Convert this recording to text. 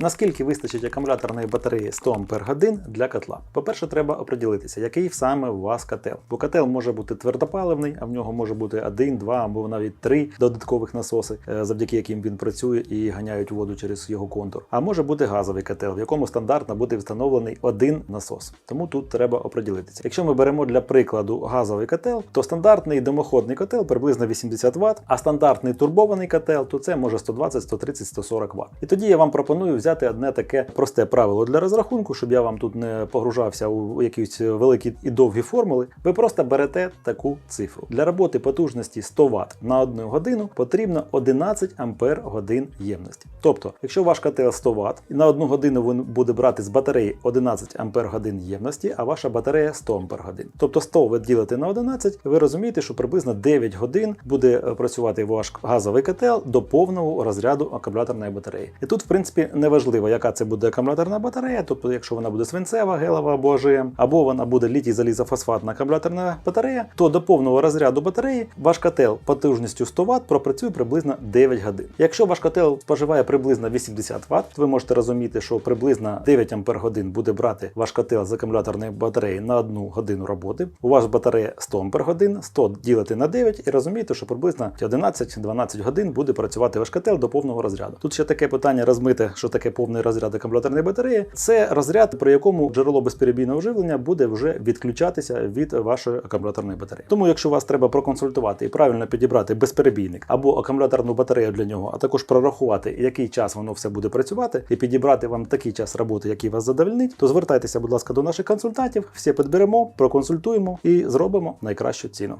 Наскільки вистачить акумуляторної батареї 100 Ах для котла? По-перше, треба оприділитися, який саме у вас котел. Бо котел може бути твердопаливний, а в нього може бути один, два або навіть три додаткових насоси, е, завдяки яким він працює і ганяють воду через його контур. А може бути газовий котел, в якому стандартно буде встановлений один насос. Тому тут треба оприділитися. Якщо ми беремо для прикладу газовий котел, то стандартний димоходний котел приблизно 80 Вт, а стандартний турбований котел, то це може 120, 130, 140 Вт. І тоді я вам пропоную взяти одне таке просте правило для розрахунку, щоб я вам тут не погружався у якісь великі і довгі формули. Ви просто берете таку цифру. Для роботи потужності 100 Вт на 1 годину потрібно 11 Ампер годин ємності. Тобто, якщо ваш котел 100 Вт, і на 1 годину він буде брати з батареї 11 Ампер годин ємності, а ваша батарея 100 Ампер годин. Тобто 100 ви ділите на 11, ви розумієте, що приблизно 9 годин буде е, працювати ваш газовий котел до повного розряду акумуляторної батареї. І тут, в принципі, не важливо, яка це буде акумуляторна батарея, тобто, якщо вона буде свинцева, гелева або АЖМ, або вона буде літій залізофосфатна акумуляторна батарея, то до повного розряду батареї ваш котел потужністю 100 Вт пропрацює приблизно 9 годин. Якщо ваш котел споживає приблизно 80 Вт, то ви можете розуміти, що приблизно 9 Ампер буде брати ваш котел з акумуляторної батареї на 1 годину роботи. У вас батарея 100 Ампер годин, 100 ділити на 9 і розумієте, що приблизно 11-12 годин буде працювати ваш котел до повного розряду. Тут ще таке питання розмите, що таке повний розряд акумуляторної батареї. Це розряд, при якому джерело безперебійного живлення буде вже відключатися від вашої акумуляторної батареї. Тому, якщо вас треба проконсультувати і правильно підібрати безперебійник або акумуляторну батарею для нього, а також прорахувати, який час воно все буде працювати, і підібрати вам такий час роботи, який вас задовольнить, то звертайтеся, будь ласка, до наших консультантів, всі підберемо, проконсультуємо і зробимо найкращу ціну.